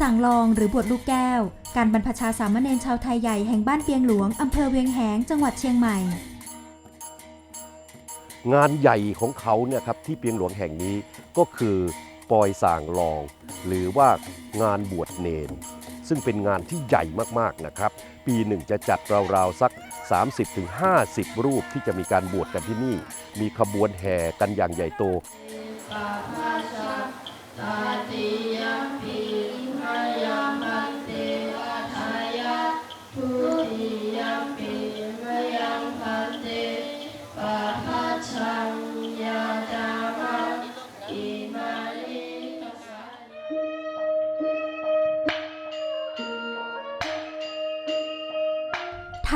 สั่งลองหรือบวชลูกแก้ว การบรรพชาสามเณรชาวไทยใหญ่แห่งบ้านเปียงหลวงอำเภอเวียงแหงจังหวัดเชียงใหม่ งานใหญ่ของเขาเนี่ยครับที่เปียงหลวงแห่งนี้ก็คือปอยสางลอง หรือว่างานบวชเนน ซึ่งเป็นงานที่ใหญ่มากๆนะครับ ปีหนึ่งจะจัดราวๆสัก 30-50 รูปที่จะมีการบวชกันที่นี่ มีขบวนแห่กันอย่างใหญ่โต ไท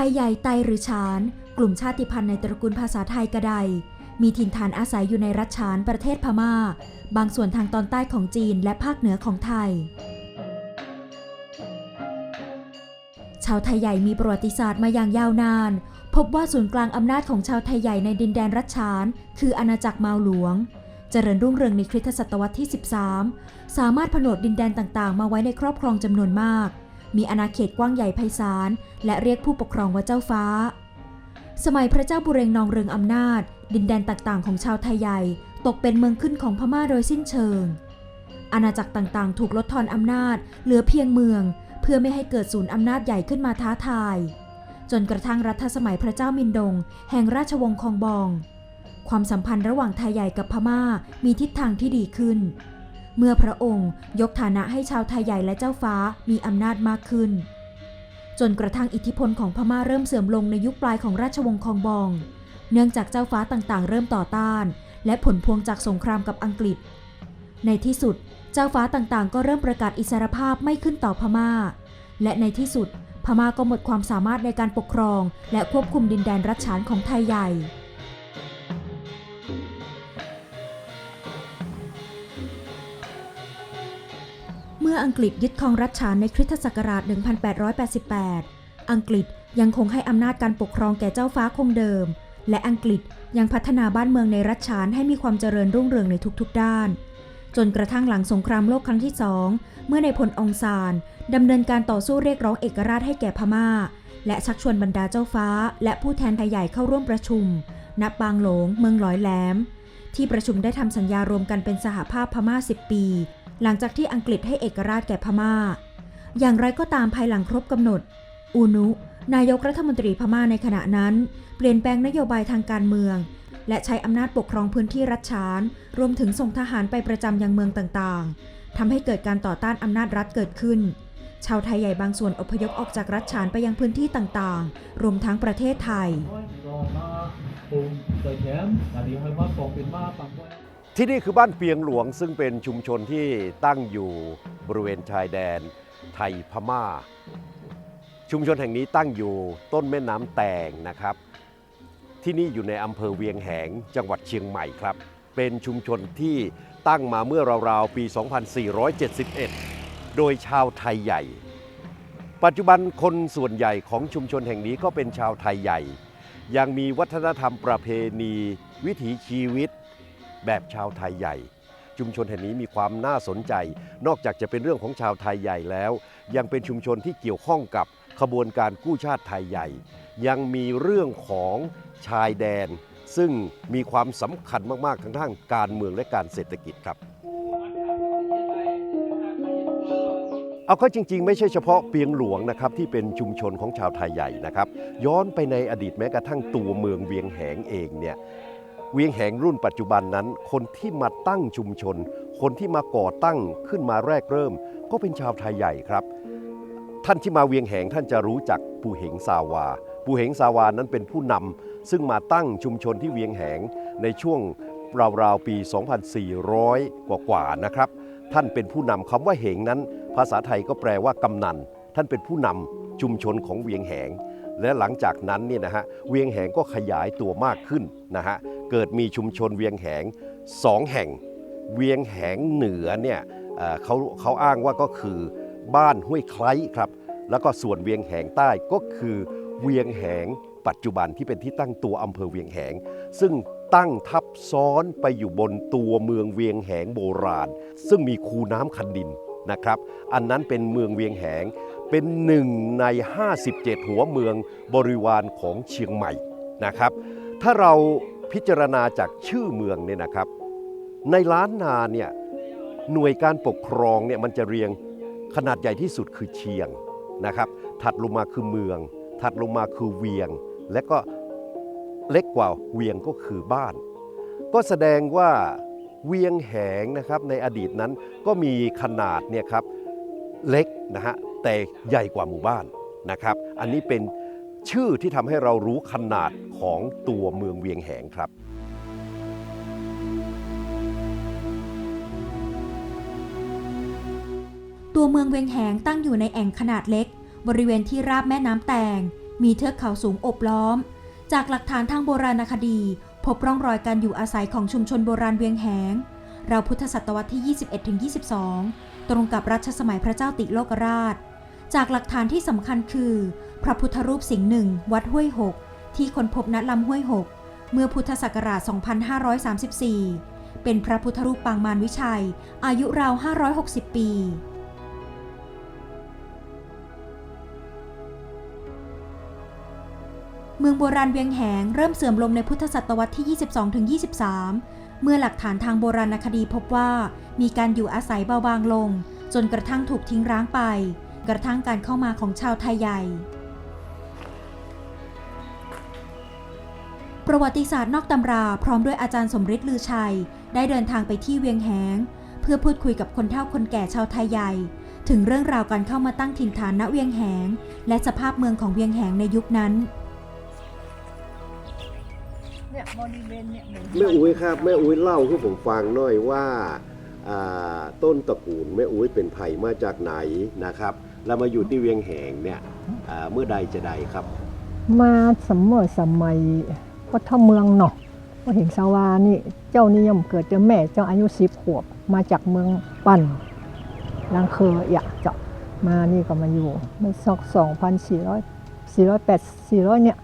ยใหญ่ไตหรือฉาน กลุ่มชาติพันธุ์ในตระกูลภาษาไทยกระไดมีถิ่นฐานอาศัยอยู่ในรัฐฉานประเทศพม่า บางส่วนทางตอนใต้ของจีนและภาคเหนือของไทย ชาวไทยใหญ่มีประวัติศาสตร์มาอย่างยาวนาน พบว่าศูนย์กลางอำนาจของชาวไทยใหญ่ในดินแดนรัชฉาน คืออาณาจักรมาหลวง เจริญรุ่งเรืองในคริสตศตวรรษที่ 13 สามารถผนวกดินแดนต่างๆ มาไว้ในครอบครองจำนวนมาก มีอาณาเขตกว้างใหญ่ไพศาล และเรียกผู้ปกครองว่าเจ้าฟ้า สมัยพระเจ้าบุเรงนองเรืองอำนาจ ดินแดนต่างๆ ของชาวไทยใหญ่ ตกเป็นเมืองขึ้นของพม่าโดยสิ้นเชิง อาณาจักรต่างๆ ถูกลดทอนอำนาจ เหลือเพียงเมือง พื่อไม่ให้เกิดศูนย์อำนาจใหญ่ขึ้นมาท้าทาย จนกระทั่งรัฐสมัยพระเจ้ามินดง แห่งราชวงศ์คองบอง ความสัมพันธ์ระหว่างไทยใหญ่กับพม่ามีทิศทางที่ดีขึ้น เมื่อพระองค์ยกฐานะให้ชาวไทยใหญ่และเจ้าฟ้ามีอำนาจมากขึ้น จนกระทั่งอิทธิพลของพม่าเริ่มเสื่อมลงในยุคปลายของราชวงศ์คองบอง เนื่องจากเจ้าฟ้าต่างๆ เริ่มต่อต้าน และผลพวงจากสงครามกับอังกฤษ ในที่สุดเจ้าฟ้าต่างๆ ก็เริ่มประกาศอิสรภาพไม่ขึ้นต่อพม่า และในที่สุดพม่าก็หมดความสามารถในการปกครอง และควบคุมดินแดนรัชฉานของไทยใหญ่เมื่ออังกฤษยึดครองรัชฉานในคริสตศักราช 1888 อังกฤษยังคงให้อำนาจการปกครองแก่เจ้าฟ้าคงเดิม และอังกฤษยังพัฒนาบ้านเมืองในรัชฉานให้มีความเจริญรุ่งเรืองในทุกๆด้าน จนกระทั่งหลังสงครามโลกครั้งที่สองเมื่อในพลองซานดำเนินการต่อสู้เรียกร้องเอกราชให้แก่พม่า และชักชวนบรรดาเจ้าฟ้า และผู้แทนไทยใหญ่เข้าร่วมประชุม ณปางหลง เมืองหลอยแหลม ที่ประชุมได้ทำสัญญารวมกันเป็นสหภาพพม่า 10 ปี หลังจากที่อังกฤษให้เอกราชแก่พม่า อย่างไรก็ตามภายหลังครบกำหนด อูนุ นายกรัฐมนตรีพม่าในขณะนั้น เปลี่ยนแปลงนโยบายทางการเมือง และใช้อำนาจปกครองพื้นที่รัฐฉาน รวมถึงส่งทหารไปประจำยังเมืองต่างๆทำให้เกิดการต่อต้านอำนาจรัฐเกิดขึ้น ชาวไทยใหญ่บางส่วนอพยพออกจากรัฐฉานไปยังพื้นที่ต่างๆ รวมทั้งประเทศไทย ที่นี่คือบ้านเปียงหลวงซึ่งเป็นชุมชนที่ตั้งอยู่บริเวณชายแดนไทยพม่า ชุมชนแห่งนี้ตั้งอยู่ต้นแม่น้ำแตงนะครับ ที่นี่อยู่ในอำเภอเวียงแหง จังหวัดเชียงใหม่ครับ เป็นชุมชนที่ตั้งมาเมื่อราวๆ ปี 2471 โดยชาวไทยใหญ่ ปัจจุบันคนส่วนใหญ่ของชุมชนแห่งนี้ก็เป็นชาวไทยใหญ่ ยังมีวัฒนธรรมประเพณี วิถีชีวิต แบบชาวไทยใหญ่ ชุมชนแห่งนี้มีความน่าสนใจ นอกจากจะเป็นเรื่องของชาวไทยใหญ่แล้ว ยังเป็นชุมชนที่เกี่ยวข้องกับขบวนการกู้ชาติไทยใหญ่ ยังมีเรื่องของชายแดน ซึ่งมีความสำคัญมาก ๆ ทั้งทางการเมืองและการเศรษฐกิจครับ เอาก็จริง ๆ ไม่ใช่เฉพาะเปียงหลวงนะครับที่เป็นชุมชนของชาวไทยใหญ่นะครับ ย้อนไปในอดีตแม้กระทั่งตัวเมืองเวียงแหงเองเนี่ยเวียงแหงรุ่นปัจจุบันนั้น คนที่มาตั้งชุมชน คนที่มาก่อตั้งขึ้นมาแรกเริ่ม ก็เป็นชาวไทยใหญ่ครับ ท่านที่มาเวียงแหงท่านจะรู้จักปู่เหงซาวา ปู่เหงซาวานั้นเป็นผู้นำซึ่งมาตั้งชุมชนที่เวียงแหงในช่วงราวๆปี 2400 กว่าๆนะครับ ท่านเป็นผู้นำคำว่าเหงนั้น ภาษาไทยก็แปลว่ากำนัน ท่านเป็นผู้นำชุมชนของเวียงแหง และหลังจากนั้นเนี่ยนะฮะเวียงแหงก็ขยายตัวมากขึ้นนะฮะเกิดมีชุมชนเวียงแหงสองแห่ง เวียงแหงเหนือเนี่ยเเขาเขาอ้างว่าก็คือบ้านห้วยไคล้ครับ แล้วก็ส่วนเวียงแหงใต้ก็คือ เวียงแหง ปัจจุบันที่เป็นที่ตั้งตัวอำเภอเวียงแหง ซึ่งตั้งทับซ้อนไปอยู่บนตัวเมืองเวียงแหงโบราณ ซึ่งมีคูน้ำคันดินนะครับ อันนั้นเป็นเมืองเวียงแหงเป็นหนึ่งใน 57 หัวเมืองบริวารของเชียงใหม่นะครับ ถ้าเราพิจารณาจากชื่อเมืองเนี่ยนะครับ ในล้านนาเนี่ยหน่วยการปกครองเนี่ยมันจะเรียงขนาดใหญ่ที่สุดคือเชียงนะครับ ถัดลงมาคือเมือง ถัดลงมาคือเวียง และก็เล็กกว่าเวียงก็คือบ้าน ก็แสดงว่าเวียงแหงนะครับในอดีตนั้นก็มีขนาดเนี่ยครับเล็กนะฮะแต่ใหญ่กว่าหมู่บ้านนะครับ อันนี้เป็นชื่อที่ทำให้เรารู้ขนาดของตัวเมืองเวียงแหงครับตัวเมืองเวียงแหงตั้งอยู่ในแอ่งขนาดเล็ก บริเวณที่ราบแม่น้ำแตง มีเทือกเขาสูงอบล้อม จากหลักฐานทางโบราณคดี พบร่องรอยการอยู่อาศัยของชุมชนโบราณเวียงแหงเราวพุทธศตวรรษที่ 21-22 ตรงกับรัชสมัยพระเจ้าติโลกราช จากหลักฐานที่สำคัญคือ พระพุทธรูปสิงห์หนึ่งวัดห้วยหก ที่ค้นพบณลำห้วยหก เมื่อพุทธศักราช 2534 เป็นพระพุทธรูปปางมารวิชัย อายุราว 560 ปี เมืองโบราณเวียงแหงเริ่มเสื่อมลงในพุทธศตวรรษที่ 22-23 เมื่อหลักฐานทางโบราณคดีพบว่ามีการอยู่อาศัยเบาบางลง จนกระทั่งถูกทิ้งร้างไป กระทั่งการเข้ามาของชาวไทยใหญ่ ประวัติศาสตร์นอกตำราพร้อมด้วยอาจารย์สมฤทธิ์ลือชัย ได้เดินทางไปที่เวียงแหง เพื่อพูดคุยกับคนเฒ่าคนแก่ชาวไทยใหญ่ ถึงเรื่องราวการเข้ามาตั้งถิ่นฐานณเวียงแหง และสภาพเมืองของเวียงแหงในยุคนั้น เนี่ยบริเวณเนี่ยเหมือนแม่อุ้ยครับแม่อุ้ยเล่าให้ผมฟังหน่อยว่าอ่าต้นตระกูลแม่อุ้ยเป็นไผ่มาจากไหนนะครับ แล้วมาอยู่ที่เวียงแหงเนี่ยอ่าเมื่อใดจะใดครับ มาสมัยสมัยวัฒเมืองเนาะก็เห็นสาวานี่เจ้านิยมเกิดเจ้าแม่เจ้าอายุสิบขวบมาจากเมืองปั่นลังเคออยากเจาะมานี่ก็มาอยู่ไม่ซอกสองพันสี่ร้อยสี่ร้อยแปดสี่ร้อยเนี่ย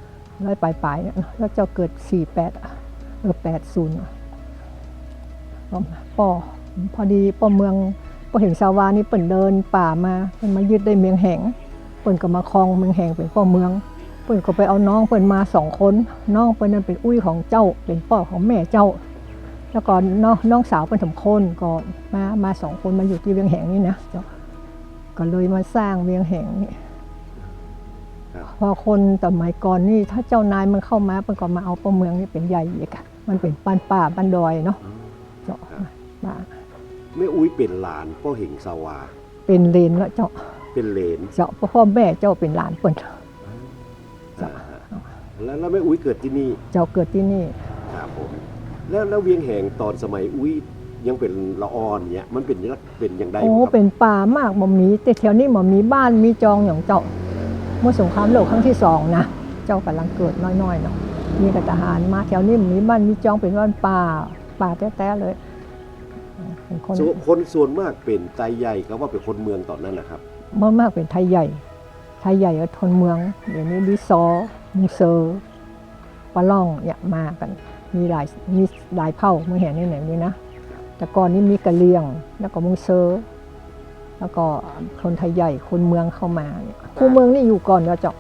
ร้อยปลายปลายๆเนี่ยแล้วเจ้าเกิดสี่แปดเออแปดศูนย์ปอพอดีปอเมืองพอเห็นสาวานี่เปิ่นเดินป่ามาเปิ่นมายึดได้เมืองแหงเปิ่นก็มาครองเมืองแหงเป็นพ่อเมืองเปิ้นก็ไปเอาน้องเปิ้นมาสองคนน้องเปิ้นนั่นเป็นอุ้ยของเจ้าเป็นพ่อของแม่เจ้า แล้วก็น้องน้องสาวเป็นสมคนก็มามาสองคนมาอยู่ที่เวียงแหงนี่นะเจ้าก็เลยมาสร้างเวียงแหงนี่ พอคนสมัยก่อนนี่ถ้าเจ้านายมันเข้ามาเปิ้นก็มาเอาป้าเมืองนี่เป็นใหญ่อีกอะมันเป็นบ้านป่าบ้านดอยเนาะเจ้ามาแม่อุ้ยเป็นหลานพ่อเหงสาวา เป็นเลนแล้วเจ้าเป็นเหลนเจ้าพ่อแม่เจ้าเป็นหลานเปิ้นอ่าแล้วแล้วแม่อุ้ยเกิดที่นี่ เจ้าเกิดที่นี่ครับผมแล้วแล้วเวียงแหงตอนสมัยอุ้ยยังเป็นละออนเนี่ยมันเป็นยังเป็นอย่างไรโอ้ครับเป็นป่ามากบ่มีแต่แถวนี้บ่มีบ้านมีจองอย่างเจ้าเมื่อสงครามโลกครั้งที่สองนะเจ้ากำลังเกิดน้อยๆเนาะมีกับทหารมาแถวนี้บ่มีบ้านมีจองเป็นบ้านป่าป่าแท้ๆเลยเป็นคนส่วนคนส่วนมากเป็นไตใหญ่ก็ว่าเป็นคนเมืองตอนนั้นนะครับมากมากๆเป็นไทยใหญ่ ไทยใหญ่ก็ทนเมืองเดี๋ยวนี้ดิซอมุงเซอร์ปะล่องเนี่ยมากัน มีหลายมีหลายเผ่าเมื่อเห็นในไหนนี้นะแต่ก่อนนี้มีกะเหรี่ยง แล้วก็มุงเซอร์แล้วก็คนไทยใหญ่คนเมืองเข้ามาเนี่ย คูเมืองนี่อยู่ก่อนแล้วเจ้า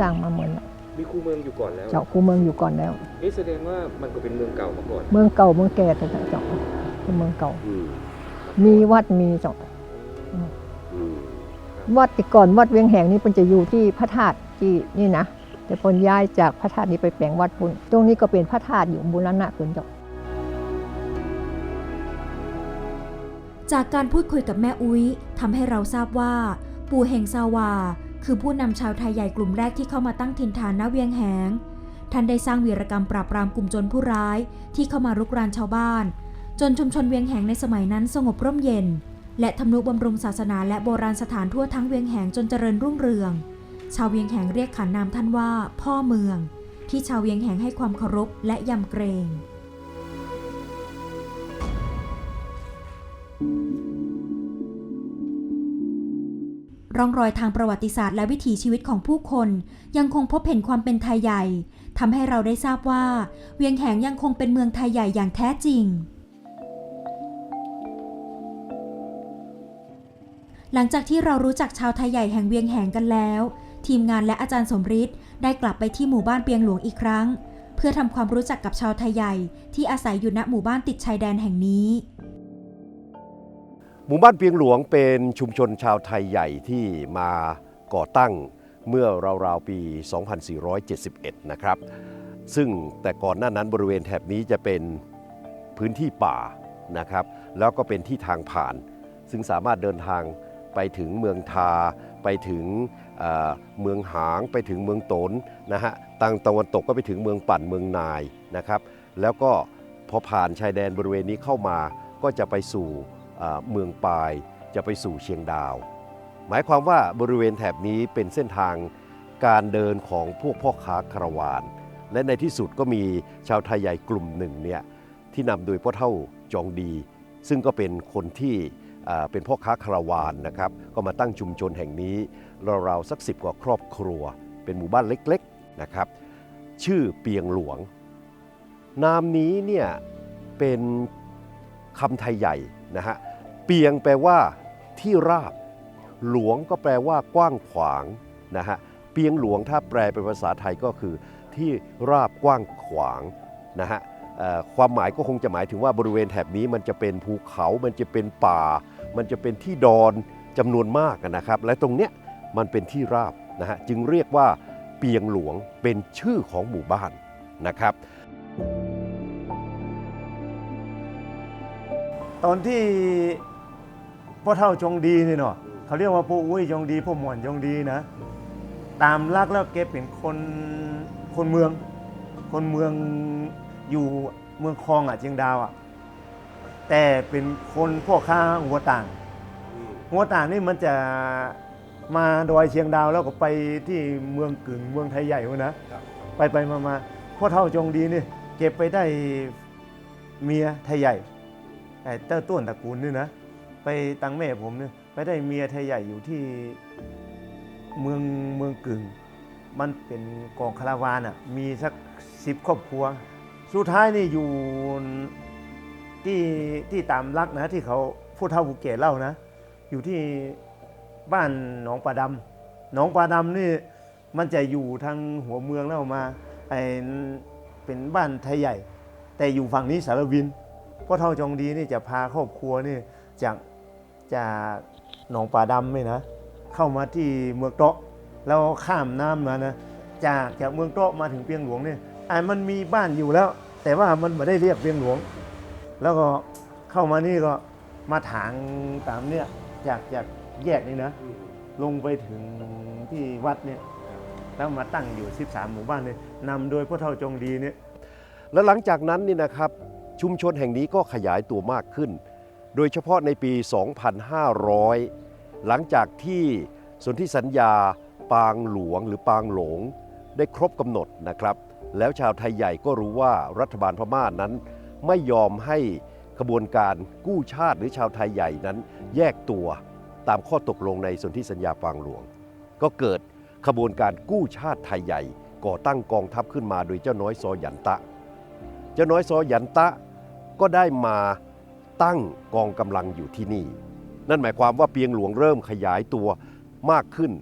สร้างมาเหมือนมีคูเมืองอยู่ก่อนแล้ว เจ้าคูเมืองอยู่ก่อนแล้ว เอ๊ะแสดงว่ามันก็เป็นเมืองเก่ามาก่อน เมืองเก่าเมืองแก่แต่เจ้าเป็นเมืองเก่า อืมมีวัดมีเจ้าอืมวัดแต่ก่อนวัดเวียงแหงนี่เป็นจะอยู่ที่พระธาตุที่นี่นะแต่ปนย้ายจากพระธาตุนี้ไปแปลงวัดพุ่นตรงนี้ก็เป็นพระธาตุอยู่บูรณะเกินเจ้าจากการพูดคุยกับแม่อุ้ยทำให้เราทราบว่า ปู่เฮงซาวา คือผู้นำชาวไทยใหญ่กลุ่มแรกที่เข้ามาตั้งถิ่นฐานณเวียงแหง ท่านได้สร้างวีรกรรมปราบปรามกลุ่มโจรผู้ร้ายที่เข้ามารุกรานชาวบ้าน จนชุมชนเวียงแหงในสมัยนั้นสงบร่มเย็น และทำนุบำรุงศาสนาและโบราณสถานทั่วทั้งเวียงแหงจนเจริญรุ่งเรือง ชาวเวียงแหงเรียกขานนามท่านว่า พ่อเมือง ที่ชาวเวียงแหงให้ความเคารพและยำเกรง ร่องรอยทางประวัติศาสตร์และวิถีชีวิตของผู้คน ยังคงพบเห็นความเป็นไทยใหญ่ทำให้เราได้ทราบว่า เวียงแหงยังคงเป็นเมืองไทยใหญ่อย่างแท้จริง หลังจากที่เรารู้จักชาวไทยใหญ่แห่งเวียงแหงกันแล้ว ทีมงานและอาจารย์สมฤทธิ์ได้กลับไปที่หมู่บ้านเปียงหลวงอีกครั้ง เพื่อทำความรู้จักกับชาวไทยใหญ่ที่อาศัยอยู่ณหมู่บ้านติดชายแดนแห่งนี้ หมู่บ้านเปียงหลวงเป็นชุมชนชาวไทยใหญ่ที่มาก่อตั้งเมื่อราวๆปี 2471 นะครับ ซึ่งแต่ก่อนหน้านั้นบริเวณแถบนี้จะเป็นพื้นที่ป่านะครับ แล้วก็เป็นที่ทางผ่าน ซึ่งสามารถเดินทางไปถึงเมืองทา ไปถึงเมืองหาง ไปถึงเมืองตนนะฮะทางตะวันตกก็ไปถึงเมืองปั่นเมืองนายนะครับ แล้วก็พอผ่านชายแดนบริเวณนี้เข้ามาก็จะไปสู่ เมืองปายจะไปสู่เชียงดาว หมายความว่าบริเวณแถบนี้เป็นเส้นทางการเดินของพวกพ่อค้าคาราวาน และในที่สุดก็มีชาวไทยใหญ่กลุ่มหนึ่งเนี่ยที่นำโดยพ่อเท่าจองดี ซึ่งก็เป็นคนที่เป็นพ่อค้าคาราวานนะครับ ก็มาตั้งชุมชนแห่งนี้ราวๆสักสิบกว่าครอบครัว เป็นหมู่บ้านเล็กๆนะครับ ชื่อเปียงหลวง นามนี้เนี่ยเป็นคำไทยใหญ่นะฮะ เปียงแปลว่าที่ราบ หลวงก็แปลว่ากว้างขวางนะฮะเปียงหลวงถ้าแปลเป็นภาษาไทยก็คือที่ราบกว้างขวางนะฮะความหมายก็คงจะหมายถึงว่าบริเวณแถบนี้มันจะเป็นภูเขา มันจะเป็นป่า มันจะเป็นที่ดอนจำนวนมากนะครับ และตรงเนี้ยมันเป็นที่ราบนะฮะจึงเรียกว่าเปียงหลวงเป็นชื่อของหมู่บ้านนะครับ ตอนที่ พ่อเท่าจงดีนี่เนาะเขาเรียกว่าพ่ออุ้ยจงดีพ่อหมอนจงดีนะ ตามลักแล้วแกเป็นคนคนเมือง คนเมืองอยู่เมืองคลองอะเชียงดาวอะแต่เป็นคนพ่อค้าหัวต่าง หัวต่างนี่มันจะมาดอยเชียงดาวแล้วก็ไปที่เมืองกึ่งเมืองไทยใหญ่วะนะไปไปมามาพ่อเท่าจงดีนี่เก็บไปได้เมียไทยใหญ่ไอ้เต้าต้นตระกูลนี่นะ ไปตังแม่ผมเนี่ยไปได้เมียไทยใหญ่อยู่ที่เมืองเมืองกึ่ง มันเป็นกองคาราวานอะมีสักสิบครอบครัว สุดท้ายนี่อยู่ที่ที่ตามรักนะที่เขาผู้เฒ่าผู้แก่เล่านะ อยู่ที่บ้านหนองปลาดำหนองปลาดำนี่มันจะอยู่ทางหัวเมืองแล้วมาไอเป็นบ้านไทยใหญ่ แต่อยู่ฝั่งนี้สารวินพ่อเท่าจงดีนี่จะพาครอบครัวนี่จาก จากหนองป่าดำไม่นะเข้ามาที่เมืองโต๊ะแล้วข้ามน้ำมานะจากจากเมืองโต๊ะมาถึงเปียงหลวงเนี่ยอ่ามันมีบ้านอยู่แล้ว แต่ว่ามันไม่ได้เรียกเปียงหลวง แล้วก็เข้ามานี่ก็มาถางตามเนี่ยจากจากแยกนี่นะ ลงไปถึงที่วัดเนี่ยแล้วมาตั้งอยู่ 13 หมู่บ้านเลยนำโดยพ่อเท่าจงดีเนี่ยและหลังจากนั้นนี่นะครับชุมชนแห่งนี้ก็ขยายตัวมากขึ้น โดยเฉพาะในปี 2500 หลังจากที่สนธิสัญญาปางหลวงหรือปางหลง ได้ครบกำหนดนะครับ แล้วชาวไทยใหญ่ก็รู้ว่ารัฐบาลพม่านั้น ไม่ยอมให้ขบวนการกู้ชาติหรือชาวไทยใหญ่นั้น แยกตัวตามข้อตกลงในสนธิสัญญาปางหลวง ก็เกิดขบวนการกู้ชาติไทยใหญ่ ก่อตั้งกองทัพขึ้นมาโดยเจ้าน้อยซอหยันตะ เจ้าน้อยซอหยันตะก็ได้มา ตั้งกองกำลังอยู่ที่นี่ นั่นหมายความว่าเปียงหลวงเริ่มขยายตัวมากขึ้น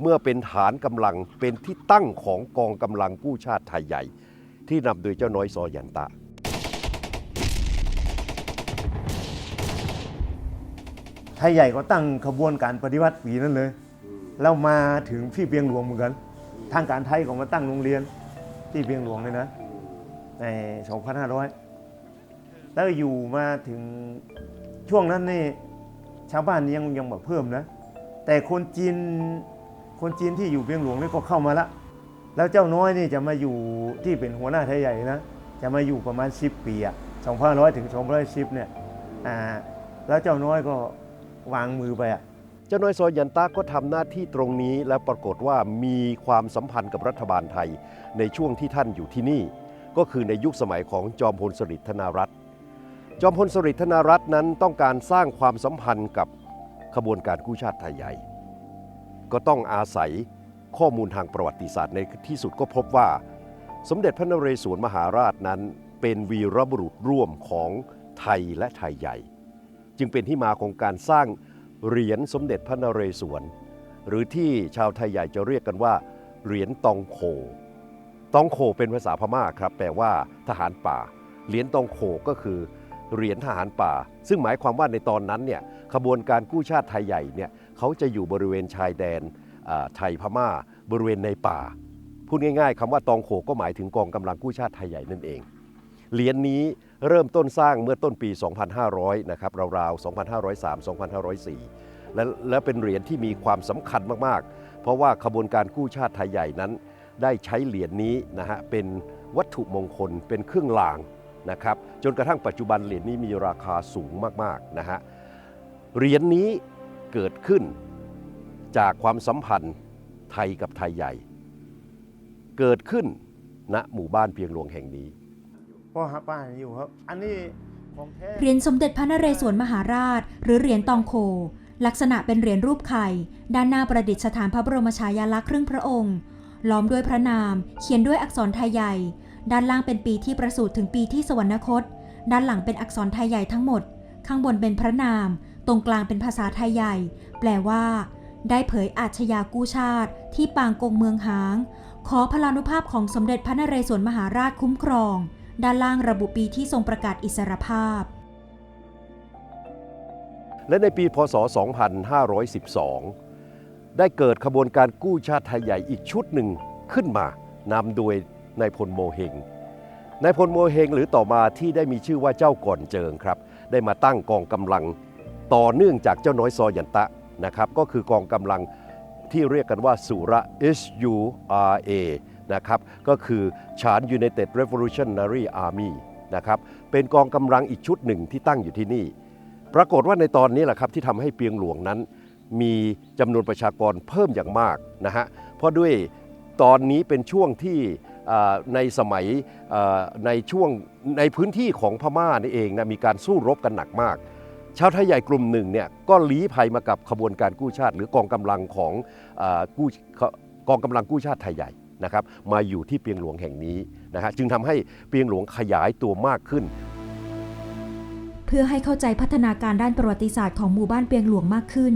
เมื่อเป็นฐานกำลังเป็นที่ตั้งของกองกำลังกู้ชาติไทยใหญ่ ที่นำโดยเจ้าน้อยซอหยันตะ ไทยใหญ่ก็ตั้งขบวนการปฏิวัติปีนั้นเลย แล้วมาถึงที่เปียงหลวงเหมือนกัน ทางการไทยก็มาตั้งโรงเรียนที่เปียงหลวงเลยนะใน 2500 แล้วอยู่มาถึงช่วงนั้นนี่ชาวบ้านยังยังแบบเพิ่มนะ แต่คนจีนคนจีนที่อยู่เปียงหลวงนี่ก็เข้ามาละ แล้วเจ้าน้อยนี่จะมาอยู่ที่เป็นหัวหน้าไทยใหญ่นะ จะมาอยู่ประมาณ 10 ปีอะ2500ถึง2510เนี่ยอ่าแล้วเจ้าน้อยก็วางมือไปอะเจ้าน้อยซอยันตาก็ทำหน้าที่ตรงนี้และปรากฏว่ามีความสัมพันธ์กับรัฐบาลไทยในช่วงที่ท่านอยู่ที่นี่ ก็คือในยุคสมัยของจอมพลสฤษดิ์ธนารัตน์ จอมพลสฤษดิ์ธนรัตน์นั้นต้องการสร้างความสัมพันธ์กับขบวนการกู้ชาติไทยใหญ่ ก็ต้องอาศัยข้อมูลทางประวัติศาสตร์ในที่สุดก็พบว่า สมเด็จพระนเรศวรมหาราชนั้น เป็นวีรบุรุษร่วมของไทยและไทยใหญ่ จึงเป็นที่มาของการสร้างเหรียญสมเด็จพระนเรศวร หรือที่ชาวไทยใหญ่จะเรียกกันว่า เหรียญตองโขตองโขเป็นภาษาพม่าครับแปลว่าทหารป่า เหรียญตองโขก็คือ เหรียญทหารป่า ซึ่งหมายความว่าในตอนนั้นเนี่ยขบวนการกู้ชาติไทยใหญ่เนี่ยเขาจะอยู่บริเวณชายแดนไทยพม่า บริเวณในป่า พูดง่ายๆคำว่าตองโขก็หมายถึงกองกำลังกู้ชาติไทยใหญ่นั่นเอง เหรียญนี้เริ่มต้นสร้างเมื่อต้นปี 2500 นะครับราวๆ 2503 2504 และและเป็นเหรียญที่มีความสำคัญมากๆ เพราะว่าขบวนการกู้ชาติไทยใหญ่นั้น ได้ใช้เหรียญนี้นะฮะเป็นวัตถุมงคลเป็นเครื่องราง นะครับจนกระทั่งปัจจุบันเหรียญนี้มีราคาสูงมากๆนะฮะเหรียญนี้เกิดขึ้นจากความสัมพันธ์ไทยกับไทยใหญ่ เกิดขึ้นณหมู่บ้านเพียงหลวงแห่งนี้พ่อหาป้าอยู่ครับ อันนี้ของแท้เหรียญสมเด็จพระนเรศวรมหาราช หรือเหรียญตองโค ลักษณะเป็นเหรียญรูปไข่ ด้านหน้าประดิษฐานพระบรมฉายาลักษณ์ครึ่งพระองค์ ล้อมด้วยพระนาม เขียนด้วยอักษรไทยใหญ่ ด้านล่างเป็นปีที่ประสูติถึงปีที่สวรรคต ด้านหลังเป็นอักษรไทยใหญ่ทั้งหมด ข้างบนเป็นพระนาม ตรงกลางเป็นภาษาไทยใหญ่ แปลว่า ได้เผยอาชญากู้ชาติ ที่ปางกงเมืองหาง ขอพลานุภาพของสมเด็จพระนเรศวรมหาราชคุ้มครอง ด้านล่างระบุปีที่ทรงประกาศอิสรภาพ และในปีพศ 2512 ได้เกิดขบวนการกู้ชาติไทยใหญ่อีกชุดหนึ่งขึ้นมานำโดย นายพลโมเฮงนายพลโมเฮงหรือต่อมาที่ได้มีชื่อว่าเจ้าก่อนเจิงครับ ได้มาตั้งกองกำลังต่อเนื่องจากเจ้าน้อยซอยันตะนะครับ ก็คือกองกำลังที่เรียกกันว่าสุระ SURA นะครับ ก็คือชาน United Revolutionary Army นะครับ เป็นกองกำลังอีกชุดหนึ่งที่ตั้งอยู่ที่นี่ ปรากฏว่าในตอนนี้แหละครับที่ทำให้เปียงหลวงนั้น มีจำนวนประชากรเพิ่มอย่างมากนะฮะ เพราะด้วยตอนนี้เป็นช่วงที่ ในสมัยในช่วงในพื้นที่ของพม่านี่เองนะมีการสู้รบกันหนักมาก ชาวไทยใหญ่กลุ่มหนึ่งเนี่ยก็ลี้ภัยมากับขบวนการกู้ชาติ หรือกองกำลังของกู้กองกำลังกู้ชาติไทยใหญ่นะครับมาอยู่ที่เปียงหลวงแห่งนี้นะฮะจึงทำให้เปียงหลวงขยายตัวมากขึ้น เพื่อให้เข้าใจพัฒนาการด้านประวัติศาสตร์ของหมู่บ้านเปียงหลวงมากขึ้น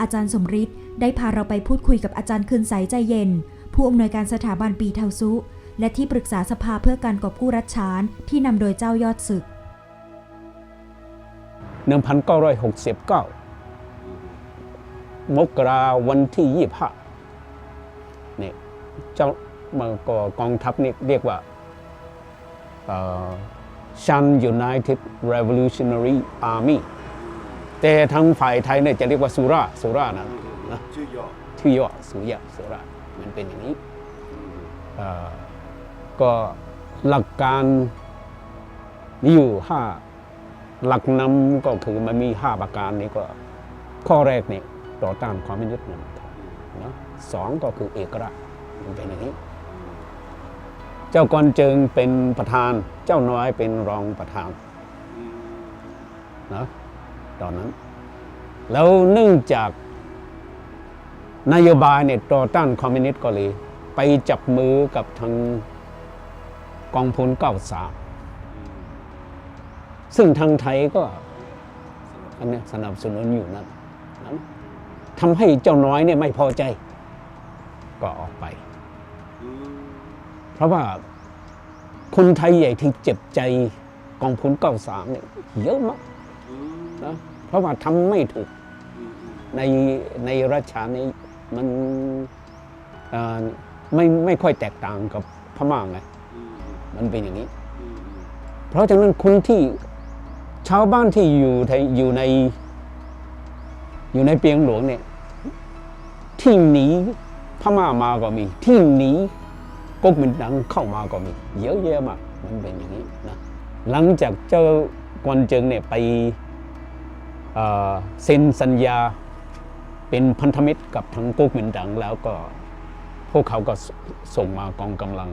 อาจารย์สมฤทธิ์ได้พาเราไปพูดคุยกับอาจารย์คืนใสใจเย็น ผู้อำนวยการสถาบันปีเทาซุ และที่ปรึกษาสภาเพื่อการกอบกู้รัฐฉานที่นำโดยเจ้ายอดศึก 1969 มกราวันที่ 25นี่เจ้ามันก็กองทัพนี่เรียกว่าชัน United Revolutionary Army แต่ทางฝ่ายไทยเนี่ยจะเรียกว่าสุราสุรานะนะชื่อย่อชื่อย่อสุริยะสุรามันเป็นอย่างนี้เอ่อ ก็หลักการมีอยู่ห้าหลักนำก็คือมันมีห้าประการนี้ก็ ข้อแรกเนี่ยต่อต้านความไม่ยึดมั่นนะสองก็คือเอกราชมันเป็นอย่างนี้ เจ้ากอนเจิงเป็นประธาน เจ้าน้อยเป็นรองประธานนะตอนนั้น แล้วเนื่องจากนโยบายเนี่ยต่อต้านคอมมิวนิสต์ก็เลย ไปจับมือกับทาง กองพลเก้าสามซึ่งทางไทยก็อันเนี้ยสนับสนุนอยู่นั่นนั้นทำให้เจ้าน้อยเนี่ยไม่พอใจ ก็ออกไป เพราะว่าคนไทยใหญ่ที่เจ็บใจกองพลเก้าสามเนี่ยเยอะมากนะเพราะว่าทำไม่ถูกในในรัชชานี้มันเอ่อไม่ไม่ค่อยแตกต่างกับพม่าไง มันเป็นอย่างนี้ เพราะฉะนั้นคนที่ชาวบ้านที่อยู่ในอยู่ใน อยู่ในเปียงหลวงเนี่ย ที่หนีพม่ามาก็มี ที่หนีก๊กมินตั๋งเข้ามาก็มีเยอะแยะมากมันเป็นอย่างนี้นะหลังจากเจ้ากวนเจิงเนี่ยไปเซ็นสัญญาเป็นพันธมิตรกับทางก๊กมินตั๋งแล้วก็พวกเขาก็ส่งมากองกำลัง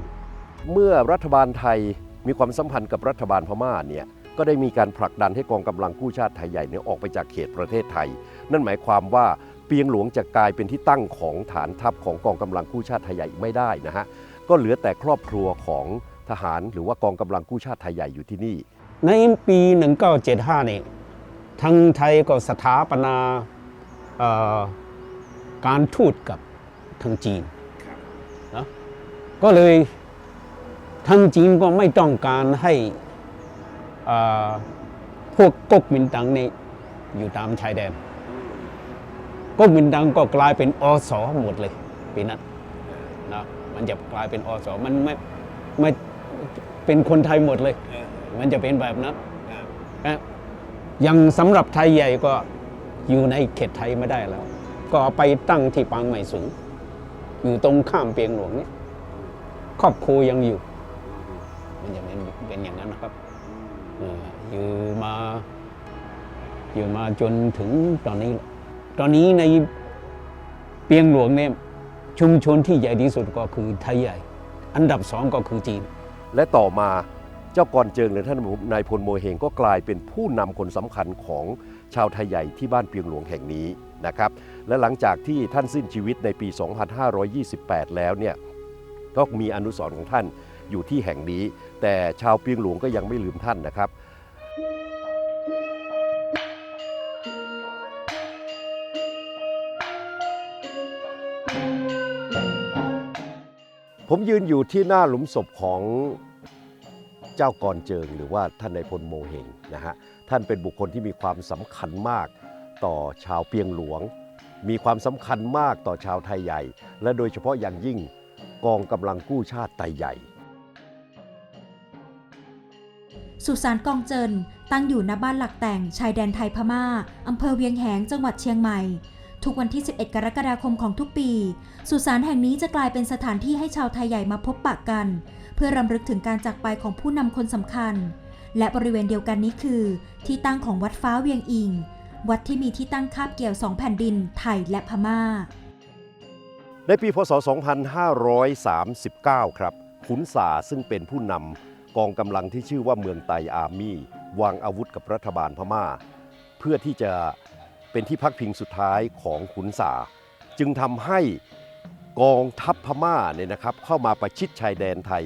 เมื่อรัฐบาลไทยมีความสัมพันธ์กับรัฐบาลพม่าเนี่ยก็ได้มีการผลักดันให้กองกำลังกู้ชาติไทยใหญ่เนี่ยออกไปจากเขตประเทศไทย นั่นหมายความว่าเปียงหลวงจะกลายเป็นที่ตั้งของฐานทัพของกองกำลังกู้ชาติไทยใหญ่อีกไม่ได้นะฮะก็เหลือแต่ครอบครัวของทหารหรือว่ากองกำลังกู้ชาติไทยใหญ่อยู่ที่นี่ ในปี 1975นี่ทางไทยก็สถาปนาเอ่อการทูตกับทางจีนนะก็เลย ทางจีนก็ไม่ต้องการให้พวกก๊กมินตั๋งนี่อยู่ตามชายแดนก๊กมินตั๋งก็กลายเป็นอสหมดเลยปีนั้นนะมันจะกลายเป็นอสมันไม่ไม่เป็นคนไทยหมดเลย มันจะเป็นแบบนั้นนะยังสำหรับไทยใหญ่ก็อยู่ในเขตไทยไม่ได้แล้ว ก็ไปตั้งที่ปางใหม่สูงอยู่ตรงข้ามเปียงหลวงเนี่ยครอบครัวยังอยู่ มันจะเป็นเป็นอย่างนั้นนะครับเอออยู่มาอยู่มาจนถึงตอนนี้แหละตอนนี้ในเปียงหลวงเนี่ยชุมชนที่ใหญ่ที่สุดก็คือไทยใหญ่ อันดับสองก็คือจีน และต่อมาเจ้ากรเจิงหรือท่านนายพลโมเฮงก็กลายเป็นผู้นำคนสำคัญของชาวไทยใหญ่ที่บ้านเปียงหลวงแห่งนี้นะครับ และหลังจากที่ท่านสิ้นชีวิตในปี 2528 แล้วเนี่ยก็มีอนุสรณ์ของท่านอยู่ที่แห่งนี้ แต่ชาวเปียงหลวงก็ยังไม่ลืมท่านนะครับผมยืนอยู่ที่หน้าหลุมศพของเจ้ากรเจิง หรือว่าท่านในพลโมเฮงนะฮะท่านเป็นบุคคลที่มีความสำคัญมากต่อชาวเปียงหลวง มีความสำคัญมากต่อชาวไทยใหญ่ และโดยเฉพาะอย่างยิ่งกองกำลังกู้ชาติไทยใหญ่ สุสานกองเจินตั้งอยู่ณบ้านหลักแต่งชายแดนไทยพม่าอำเภอเวียงแหงจังหวัดเชียงใหม่ ทุกวันที่ 11 กรกฎาคมของทุกปี สุสานแห่งนี้จะกลายเป็นสถานที่ให้ชาวไทยใหญ่มาพบปะกัน เพื่อรำลึกถึงการจากไปของผู้นำคนสำคัญ และบริเวณเดียวกันนี้คือ ที่ตั้งของวัดฟ้าเวียงอิง วัดที่มีที่ตั้งคาบเกี่ยวสองแผ่นดินไทยและพม่า ในปีพศ 2539 ครับขุนสาซึ่งเป็นผู้นำ กองกำลังที่ชื่อว่าเมืองไตอาร์มี่วางอาวุธกับรัฐบาลพม่า เพื่อที่จะเป็นที่พักพิงสุดท้ายของขุนสา จึงทำให้กองทัพพม่าเนี่ยนะครับเข้ามาประชิดชายแดนไทย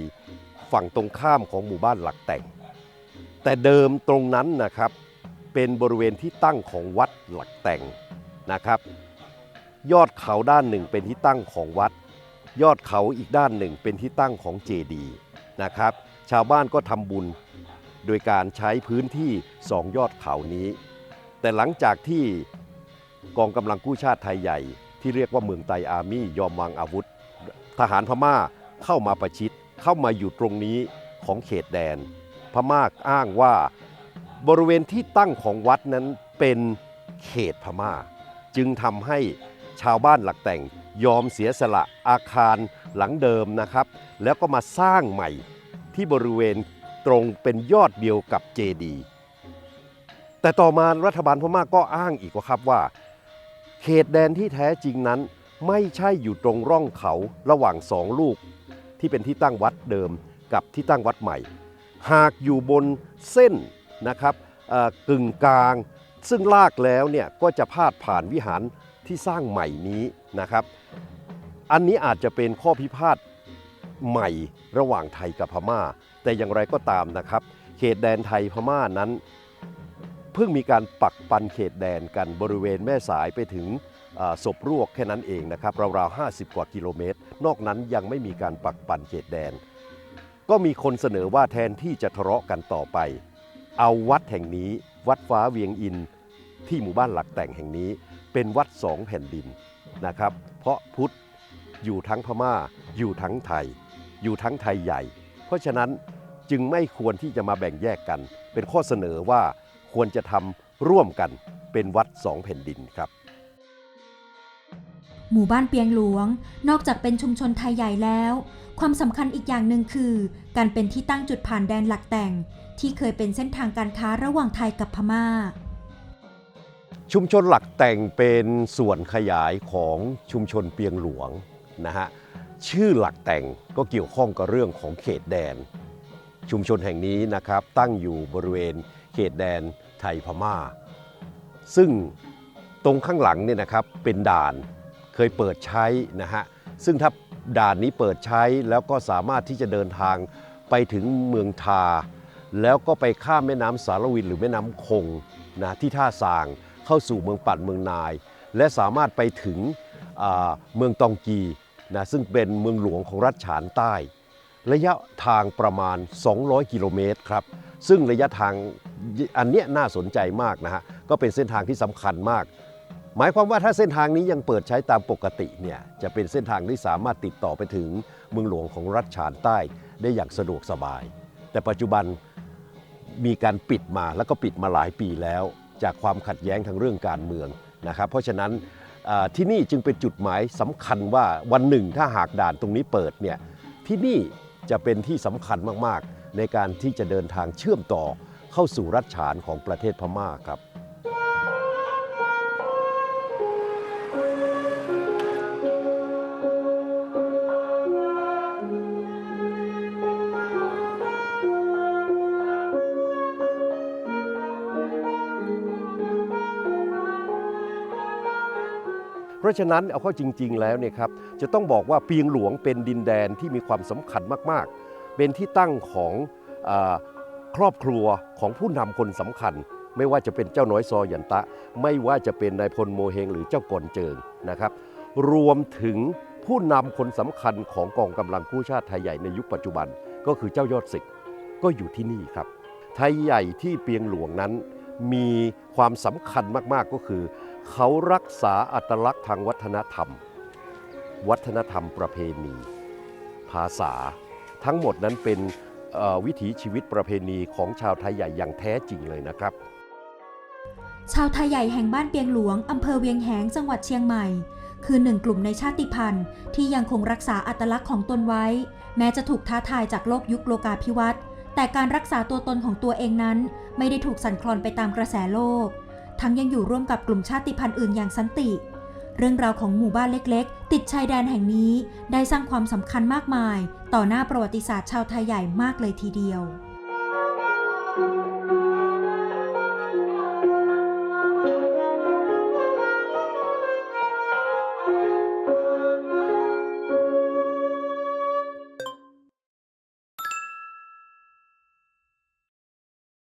ฝั่งตรงข้ามของหมู่บ้านหลักแต่ง แต่เดิมตรงนั้นนะครับเป็นบริเวณที่ตั้งของวัดหลักแต่งนะครับ ยอดเขาด้านหนึ่งเป็นที่ตั้งของวัด ยอดเขาอีกด้านหนึ่งเป็นที่ตั้งของเจดีนะครับ ชาวบ้านก็ทำบุญ โดยการใช้พื้นที่สองยอดเขานี้ แต่หลังจากที่กองกำลังกู้ชาติไทยใหญ่ ที่เรียกว่าเมืองไตอาร์มี่ยอมวางอาวุธ ทหารพม่าเข้ามาประชิดเข้ามาอยู่ตรงนี้ของเขตแดน พม่าอ้างว่าบริเวณที่ตั้งของวัดนั้นเป็นเขตพม่า จึงทำให้ชาวบ้านหลักแต่งยอมเสียสละอาคารหลังเดิมนะครับ แล้วก็มาสร้างใหม่ ที่บริเวณตรงเป็นยอดเดียวกับเจดี แต่ต่อมารัฐบาลพม่าก็อ้างอีกว่าครับว่า เขตแดนที่แท้จริงนั้นไม่ใช่อยู่ตรงร่องเขาระหว่างสองลูก ที่เป็นที่ตั้งวัดเดิมกับที่ตั้งวัดใหม่ หากอยู่บนเส้นนะครับกึ่งกลาง ซึ่งลากแล้วเนี่ยก็จะพาดผ่านวิหารที่สร้างใหม่นี้นะครับ อันนี้อาจจะเป็นข้อพิพาท ใหม่ระหว่างไทยกับพม่า แต่อย่างไรก็ตามนะครับ เขตแดนไทยพม่านั้น เพิ่งมีการปักปันเขตแดนกันบริเวณแม่สายไปถึงศพรวกแค่นั้นเองนะครับราวๆ 50 กว่ากิโลเมตร นอกนั้นยังไม่มีการปักปันเขตแดน ก็มีคนเสนอว่าแทนที่จะทะเลาะกันต่อไป เอาวัดแห่งนี้วัดฟ้าเวียงอินที่หมู่บ้านหลักแต่งแห่งนี้ เป็นวัดสองแผ่นดินนะครับ เพราะพุทธอยู่ทั้งพม่าอยู่ทั้งไทย อยู่ทั้งไทยใหญ่ เพราะฉะนั้นจึงไม่ควรที่จะมาแบ่งแยกกัน เป็นข้อเสนอว่าควรจะทำร่วมกันเป็นวัดสองแผ่นดินครับหมู่บ้านเปียงหลวง นอกจากเป็นชุมชนไทยใหญ่แล้ว ความสำคัญอีกอย่างหนึ่งคือ การเป็นที่ตั้งจุดผ่านแดนหลักแต่ง ที่เคยเป็นเส้นทางการค้าระหว่างไทยกับพม่า ชุมชนหลักแต่งเป็นส่วนขยายของชุมชนเปียงหลวงนะฮะ ชื่อหลักแต่งก็เกี่ยวข้องกับเรื่องของเขตแดน ชุมชนแห่งนี้นะครับตั้งอยู่บริเวณเขตแดนไทยพม่า ซึ่งตรงข้างหลังเนี่ยนะครับเป็นด่านเคยเปิดใช้นะฮะซึ่งถ้าด่านนี้เปิดใช้แล้วก็สามารถที่จะเดินทางไปถึงเมืองทา แล้วก็ไปข้ามแม่น้ำสารวินหรือแม่น้ำคงนะที่ท่าสางเข้าสู่เมืองปัดเมืองนาย และสามารถไปถึงเมืองตองกี นะซึ่งเป็นเมืองหลวงของรัฐฉานใต้ ระยะทางประมาณ 200 กิโลเมตรครับ ซึ่งระยะทางอันเนี้ยน่าสนใจมากนะฮะก็เป็นเส้นทางที่สำคัญมาก หมายความว่าถ้าเส้นทางนี้ยังเปิดใช้ตามปกติเนี่ยจะเป็นเส้นทางที่สามารถติดต่อไปถึงเมืองหลวงของรัฐฉานใต้ได้อย่างสะดวกสบาย แต่ปัจจุบันมีการปิดมาแล้วก็ปิดมาหลายปีแล้ว จากความขัดแย้งทางเรื่องการเมืองนะครับ เพราะฉะนั้น ที่นี่จึงเป็นจุดหมายสำคัญว่าวันหนึ่งถ้าหากด่านตรงนี้เปิดเนี่ยที่นี่จะเป็นที่สำคัญมากๆ ในการที่จะเดินทางเชื่อมต่อเข้าสู่รัฐฉานของประเทศพม่าครับ ราะฉะนั้นเอาเข้าจริง ๆ แล้วเนี่ยครับจะต้องบอกว่าเปียงหลวงเป็นดินแดนที่มีความสำคัญมากๆ เป็นที่ตั้งของอครอบครัวของผู้นำคนสำคัญ ไม่ว่าจะเป็นเจ้าน้อยซอหยันตะ ไม่ว่าจะเป็นนายพลโมเฮงหรือเจ้ากอนเจิงนะครับ รวมถึงผู้นำคนสำคัญของกองกำลังกู้ชาติไทยใหญ่ในยุคปัจจุบัน ก็คือเจ้ายอดศึกก็อยู่ที่นี่ครับ ไทยใหญ่ที่เปียงหลวงนั้นมีความสำคัญมากๆก็คือ เขารักษาอัตลักษณ์ทางวัฒนธรรม วัฒนธรรมประเพณี ภาษา ทั้งหมดนั้นเป็นวิถีชีวิตประเพณีของชาวไทยใหญ่อย่างแท้จริงเลยนะครับ ชาวไทยใหญ่แห่งบ้านเปียงหลวงอำเภอเวียงแหงจังหวัดเชียงใหม่ คือหนึ่งกลุ่มในชาติพันธุ์ ที่ยังคงรักษาอัตลักษณ์ของตนไว้ แม้จะถูกท้าทายจากโลกยุคโลกาภิวัตน์แต่การรักษาตัวตนของตัวเองนั้น ไม่ได้ถูกสั่นคลอนไปตามกระแสโลก ทั้งยังอยู่ร่วมกับกลุ่มชาติพันธุ์อื่นอย่างสันติ เรื่องราวของหมู่บ้านเล็กๆ ติดชายแดนแห่งนี้ได้สร้างความสำคัญมากมาย ต่อหน้าประวัติศาสตร์ชาวไทยใหญ่มากเลยทีเดียว